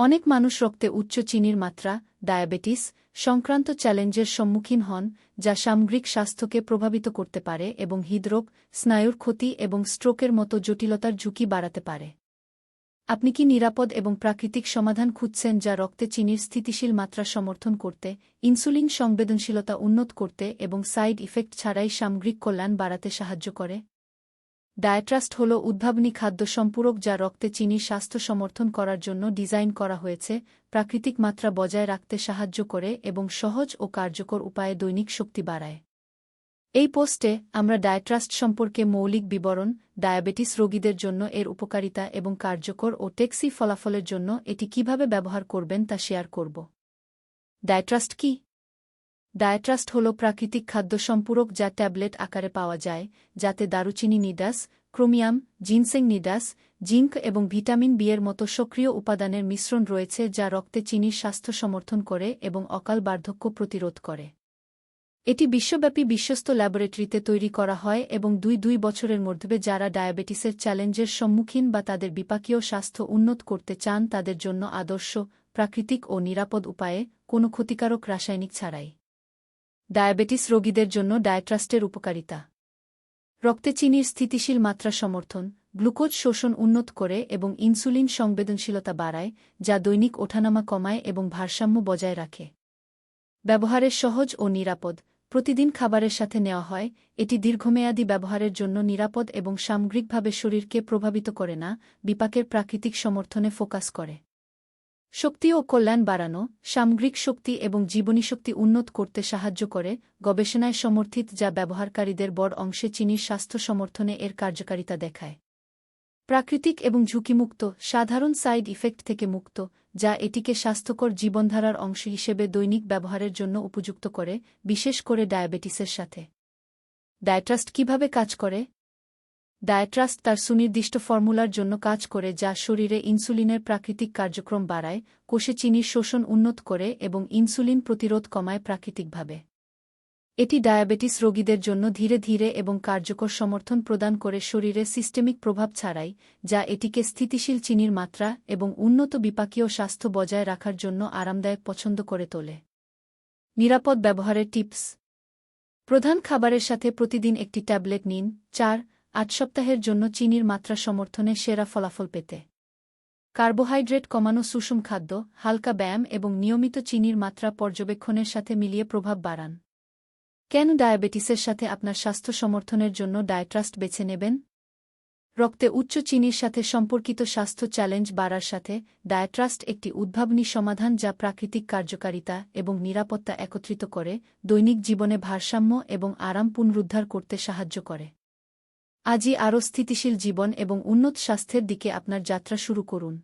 অনেক মানুষ রক্তে উচ্চ চিনির মাত্রা, ডায়াবেটিস, সংক্রান্ত চ্যালেঞ্জের সম্মুখীন হন, যা সামগ্রিক স্বাস্থ্যকে প্রভাবিত করতে পারে এবং হৃদরোগ, স্নায়ুর ক্ষতি এবং স্ট্রোকের মতো জটিলতার ঝুঁকি বাড়াতে পারে। আপনি কি নিরাপদ এবং প্রাকৃতিক সমাধান খুঁজছেন যা রক্তে চিনির স্থিতিশীল মাত্রা সমর্থন করতে, ইনসুলিন সংবেদনশীলতা উন্নত করতে এবং সাইড ইফেক্ট ছাড়াই সামগ্রিক কল্যাণ বাড়াতে সাহায্য করে? ডায়াট্রাস্ট হল উদ্ভাবনী খাদ্য সম্পূরক যা রক্তে চিনির স্বাস্থ্য সমর্থন করার জন্য ডিজাইন করা হয়েছে, প্রাকৃতিক মাত্রা বজায় রাখতে সাহায্য করে এবং সহজ ও কার্যকর উপায়ে দৈনিক শক্তি বাড়ায়। এই পোস্টে আমরা ডায়াট্রাস্ট সম্পর্কে মৌলিক বিবরণ, ডায়াবেটিস রোগীদের জন্য এর উপকারিতা এবং কার্যকর ও টেক্সি ফলাফলের জন্য এটি কীভাবে ব্যবহার করবেন তা শেয়ার করব। ডায়াট্রাস্ট কি? ডায়াট্রাস্ট হল প্রাকৃতিক খাদ্য সম্পূরক যা ট্যাবলেট আকারে পাওয়া যায়, যাতে দারুচিনি নিডাস, ক্রোমিয়াম, জিনসেং নিডাস, জিঙ্ক এবং ভিটামিন বি এর মতো সক্রিয় উপাদানের মিশ্রণ রয়েছে যা রক্তে চিনির স্বাস্থ্য সমর্থন করে এবং অকাল বার্ধক্য প্রতিরোধ করে। এটি বিশ্বব্যাপী বিশ্বস্ত ল্যাবরেটরিতে তৈরি করা হয় এবং দুই দুই বছরের মধ্যে যারা ডায়াবেটিসের চ্যালেঞ্জের সম্মুখীন বা তাদের বিপাকীয় স্বাস্থ্য উন্নত করতে চান তাদের জন্য আদর্শ, প্রাকৃতিক ও নিরাপদ উপায়ে কোনো ক্ষতিকারক রাসায়নিক ছাড়াই। ডায়াবেটিস রোগীদের জন্য ডায়াট্রাস্টের উপকারিতা। রক্তে চিনির স্থিতিশীল মাত্রা সমর্থন, গ্লুকোজ শোষণ উন্নত করে এবং ইনসুলিন সংবেদনশীলতা বাড়ায়, যা দৈনিক ওঠানামা কমায় এবং ভারসাম্য বজায় রাখে। ব্যবহারের সহজ ও নিরাপদ, প্রতিদিন খাবারের সাথে নেওয়া হয়, এটি দীর্ঘমেয়াদী ব্যবহারের জন্য নিরাপদ এবং সামগ্রিকভাবে শরীরকে প্রভাবিত করে না, বিপাকের প্রাকৃতিক সমর্থনে ফোকাস করে। শক্তি ও কল্যাণ বাড়ানো, সামগ্রিক শক্তি এবং জীবনীশক্তি উন্নত করতে সাহায্য করে, গবেষণায় সমর্থিত যা ব্যবহারকারীদের বড় অংশে চিনির স্বাস্থ্য সমর্থনে এর কার্যকারিতা দেখায়। প্রাকৃতিক এবং ঝুঁকিমুক্ত, সাধারণ সাইড ইফেক্ট থেকে মুক্ত, যা এটিকে স্বাস্থ্যকর জীবনধারার অংশ হিসেবে দৈনিক ব্যবহারের জন্য উপযুক্ত করে, বিশেষ করে ডায়াবেটিসের সাথে। ডায়াট্রাস্ট কীভাবে কাজ করে? ডায়াট্রাস্ট তার সুনির্দিষ্ট ফর্মুলার জন্য কাজ করে যা শরীরে ইনসুলিনের প্রাকৃতিক কার্যক্রম বাড়ায়, কোষে চিনির শোষণ উন্নত করে এবং ইনসুলিন প্রতিরোধ কমায় প্রাকৃতিকভাবে। এটি ডায়াবেটিস রোগীদের জন্য ধীরে ধীরে এবং কার্যকর সমর্থন প্রদান করে শরীরে সিস্টেমিক প্রভাব ছাড়াই, যা এটিকে স্থিতিশীল চিনির মাত্রা এবং উন্নত বিপাকীয় স্বাস্থ্য বজায় রাখার জন্য আরামদায়ক পছন্দ করে তোলে। নিরাপদ ব্যবহারের টিপস। প্রধান খাবারের সাথে প্রতিদিন একটি ট্যাবলেট নিন। চার আট সপ্তাহের জন্য চিনির মাত্রা সমর্থনে সেরা ফলাফল পেতে। কার্বোহাইড্রেট কমানো সুষম খাদ্য, হালকা ব্যায়াম এবং নিয়মিত চিনির মাত্রা পর্যবেক্ষণের সাথে মিলিয়ে প্রভাব বাড়ান। কেন ডায়াবেটিসের সাথে আপনার স্বাস্থ্য সমর্থনের জন্য ডায়ট্রাস্ট বেছে নেবেন? রক্তে উচ্চ চিনির সাথে সম্পর্কিত স্বাস্থ্য চ্যালেঞ্জ বাড়ার সাথে ডায়াট্রাস্ট একটি উদ্ভাবনী সমাধান যা প্রাকৃতিক কার্যকারিতা এবং নিরাপত্তা একত্রিত করে দৈনিক জীবনে ভারসাম্য এবং আরাম পুনরুদ্ধার করতে সাহায্য করে। আজই আরও স্থিতিশীল জীবন এবং উন্নত স্বাস্থ্যের দিকে আপনার যাত্রা শুরু করুন।